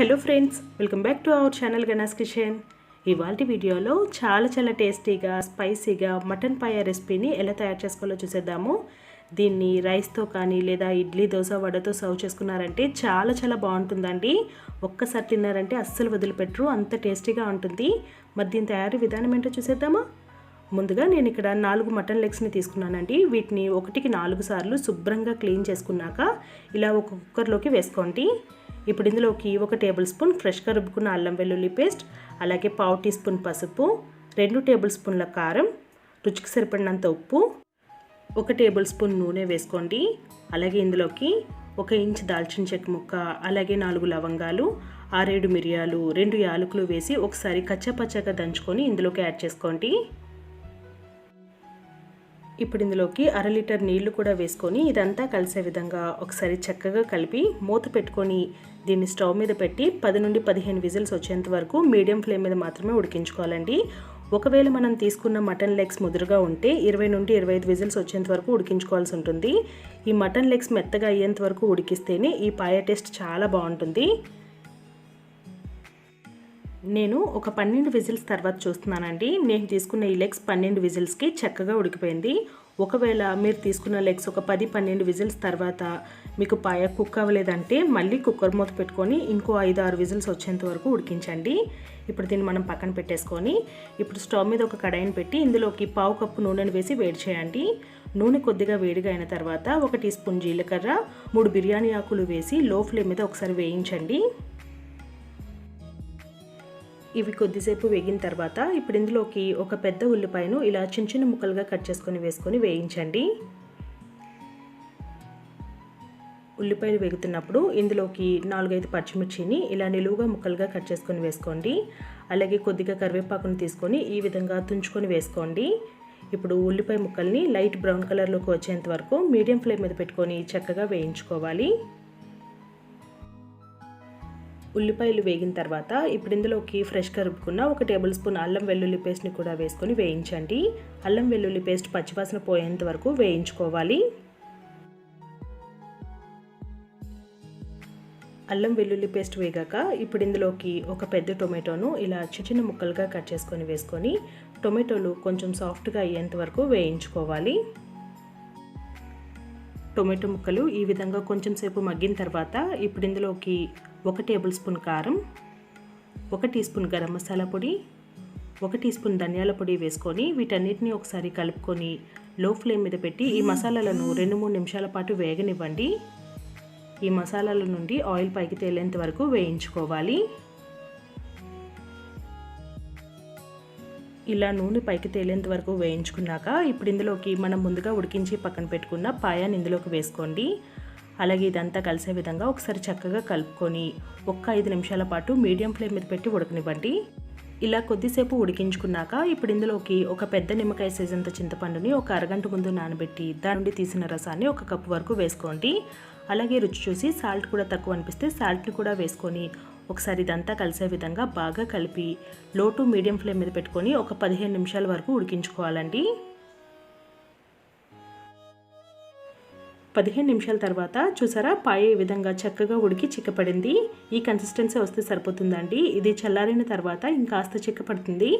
Hello friends welcome back to our channel Ganas kitchen. ఇవాళ వీడియోలో చాలా చాలా టేస్టీగా స్పైసీగా మటన్ పాయ రెసిపీని ఎలా తయారు చేసుకోవాలో చూసేద్దాము. దీన్ని రైస్తో కానీ లేదా ఇడ్లీ దోశ వడతో సర్వ్ చేసుకున్నారంటే చాలా చాలా బాగుంటుందండి. ఒక్కసారి తిన్నారంటే అస్సలు వదిలిపెట్టరు అంత టేస్టీగా ఉంటుంది. మరి దీని తయారీ విధానం ఏంటో చూసేద్దామా? ముందుగా నేను ఇక్కడ నాలుగు మటన్ లెగ్స్ని తీసుకున్నానండి. వీటిని ఒకటికి నాలుగు సార్లు శుభ్రంగా క్లీన్ చేసుకున్నాక ఇలా ఒక కుక్కర్లోకి వేసుకోండి. ఇప్పుడు ఇందులోకి ఒక టేబుల్ స్పూన్ ఫ్రెష్గా రుబ్బుకున్న అల్లం వెల్లుల్లి పేస్ట్ అలాగే పావు టీ స్పూన్ పసుపు రెండు టేబుల్ స్పూన్ల కారం రుచికి సరిపడినంత ఉప్పు ఒక టేబుల్ స్పూన్ నూనె వేసుకోండి. అలాగే ఇందులోకి ఒక ఇంచ్ దాల్చిన చెక్క ముక్క అలాగే నాలుగు లవంగాలు ఆరేడు మిరియాలు రెండు యాలకులు వేసి ఒకసారి కచ్చపచ్చగా దంచుకొని ఇందులోకి యాడ్ చేసుకోండి. ఇప్పుడు ఇందులోకి అర లీటర్ నీళ్ళు కూడా వేసుకొని ఇదంతా కలిసే విధంగా ఒకసారి చక్కగా కలిపి మూత పెట్టుకొని దీన్ని స్టవ్ మీద పెట్టి పది నుండి పదిహేను విజిల్స్ వచ్చేంత వరకు మీడియం ఫ్లేమ్ మీద మాత్రమే ఉడికించుకోవాలండి. ఒకవేళ మనం తీసుకున్న మటన్ లెగ్స్ ముదురుగా ఉంటే ఇరవై నుండి ఇరవై ఐదు విజిల్స్ వచ్చేంత వరకు ఉడికించుకోవాల్సి ఉంటుంది. ఈ మటన్ లెగ్స్ మెత్తగా అయ్యేంత వరకు ఉడికిస్తేనే ఈ పాయ టేస్ట్ చాలా బాగుంటుంది. నేను ఒక పన్నెండు విజిల్స్ తర్వాత చూస్తున్నానండి. నేను తీసుకున్న ఈ లెగ్స్ పన్నెండు విజిల్స్కి చక్కగా ఉడికిపోయింది. ఒకవేళ మీరు తీసుకున్న లెగ్స్ ఒక పది పన్నెండు విజిల్స్ తర్వాత మీకు పాయ కుక్ అవ్వలేదంటే మళ్ళీ కుక్కర్ మూత పెట్టుకొని ఇంకో ఐదు ఆరు విజిల్స్ వచ్చేంత వరకు ఉడికించండి. ఇప్పుడు దీన్ని మనం పక్కన పెట్టేసుకొని ఇప్పుడు స్టవ్ మీద ఒక కడాయిని పెట్టి ఇందులోకి పావు కప్పు నూనెను వేసి వేడి చేయండి. నూనె కొద్దిగా వేడిగా అయిన తర్వాత ఒక టీ స్పూన్ జీలకర్ర మూడు బిర్యానీ ఆకులు వేసి లో ఫ్లేమ్ మీద ఒకసారి వేయించండి. ఇవి కొద్దిసేపు వేగిన తర్వాత ఇప్పుడు ఇందులోకి ఒక పెద్ద ఉల్లిపాయను ఇలా చిన్న చిన్న ముక్కలుగా కట్ చేసుకొని వేసుకొని వేయించండి. ఉల్లిపాయలు వేగుతున్నప్పుడు ఇందులోకి నాలుగైదు పచ్చిమిర్చిని ఇలా నిలువుగా ముక్కలుగా కట్ చేసుకొని వేసుకోండి. అలాగే కొద్దిగా కరివేపాకును తీసుకొని ఈ విధంగా తుంచుకొని వేసుకోండి. ఇప్పుడు ఉల్లిపాయ ముక్కల్ని లైట్ బ్రౌన్ కలర్లోకి వచ్చేంత వరకు మీడియం ఫ్లేమ్ మీద పెట్టుకొని చక్కగా వేయించుకోవాలి. ఉల్లిపాయలు వేగిన తర్వాత ఇప్పుడు ఇందులోకి ఫ్రెష్గా రుబ్బుకున్న ఒక టేబుల్ స్పూన్ అల్లం వెల్లుల్లి పేస్ట్ని కూడా వేసుకొని వేయించండి. అల్లం వెల్లుల్లి పేస్ట్ పచ్చివాసన పోయేంత వరకు వేయించుకోవాలి. అల్లం వెల్లుల్లి పేస్ట్ వేగాక ఇప్పుడు ఇందులోకి ఒక పెద్ద టొమాటోను ఇలా చిన్న చిన్న ముక్కలుగా కట్ చేసుకొని వేసుకొని టొమాటోలు కొంచెం సాఫ్ట్గా అయ్యేంత వరకు వేయించుకోవాలి. టొమాటో ముక్కలు ఈ విధంగా కొంచెం సేపు మగ్గిన తర్వాత ఇప్పుడు ఇందులోకి ఒక టేబుల్ స్పూన్ కారం ఒక టీ స్పూన్ గరం మసాలా పొడి ఒక టీ స్పూన్ ధనియాల పొడి వేసుకొని వీటన్నిటిని ఒకసారి కలుపుకొని లో ఫ్లేమ్ మీద పెట్టి ఈ మసాలాలను రెండు మూడు నిమిషాల పాటు వేగనివ్వండి. ఈ మసాలాల నుండి ఆయిల్ పైకి తేలేంత వరకు వేయించుకోవాలి. ఇలా నూనె పైకి తేలేంత వరకు వేయించుకున్నాక ఇప్పుడు ఇందులోకి మనం ముందుగా ఉడికించి పక్కన పెట్టుకున్న పాయాన్ని ఇందులోకి వేసుకోండి. అలాగే ఇదంతా కలిసే విధంగా ఒకసారి చక్కగా కలుపుకొని ఒక్క ఐదు నిమిషాల పాటు మీడియం ఫ్లేమ్ మీద పెట్టి ఉడకనివ్వండి. ఇలా కొద్దిసేపు ఉడికించుకున్నాక ఇప్పుడు ఇందులోకి ఒక పెద్ద నిమ్మకాయ సైజంత చింతపండుని ఒక అరగంట ముందు నానబెట్టి దాని నుండి తీసిన రసాన్ని ఒక కప్పు వరకు వేసుకోండి. అలాగే రుచి చూసి సాల్ట్ కూడా తక్కువ అనిపిస్తే సాల్ట్ని కూడా వేసుకొని ఒకసారి ఇదంతా కలిసే విధంగా బాగా కలిపి లో టు మీడియం ఫ్లేమ్ మీద పెట్టుకొని ఒక పదిహేను నిమిషాల వరకు ఉడికించుకోవాలండి. పదిహేను నిమిషాల తర్వాత చూసారా పాయ ఈ విధంగా చక్కగా ఉడికి చిక్కపడింది. ఈ కన్సిస్టెన్సీ వస్తే సరిపోతుందండి. ఇది చల్లారిన తర్వాత ఇంకాస్త చిక్కపడుతుంది.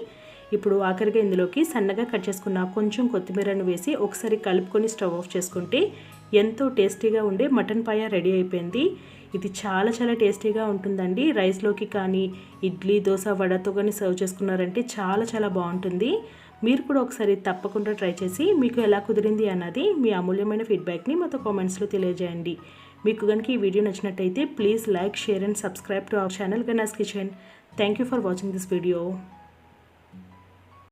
ఇప్పుడు ఆఖరిగా ఇందులోకి సన్నగా కట్ చేసుకున్న కొంచెం కొత్తిమీరను వేసి ఒకసారి కలుపుకొని స్టవ్ ఆఫ్ చేసుకుంటే ఎంతో టేస్టీగా ఉండే మటన్ పాయ రెడీ అయిపోయింది. ఇది చాలా చాలా టేస్టీగా ఉంటుందండి. రైస్లోకి కానీ ఇడ్లీ దోశ వడతో కానీ సర్వ్ చేసుకున్నారంటే చాలా చాలా బాగుంటుంది. మీరు కూడా ఒకసారి తప్పకుండా ట్రై చేసి మీకు ఎలా కుదిరింది అన్నది మీ అమూల్యమైన ఫీడ్బ్యాక్ని మాతో కామెంట్స్లో తెలియజేయండి. మీకు కనుక ఈ వీడియో నచ్చినట్టయితే please like share and subscribe to our channel Ganas kitchen. Thank you for watching this video.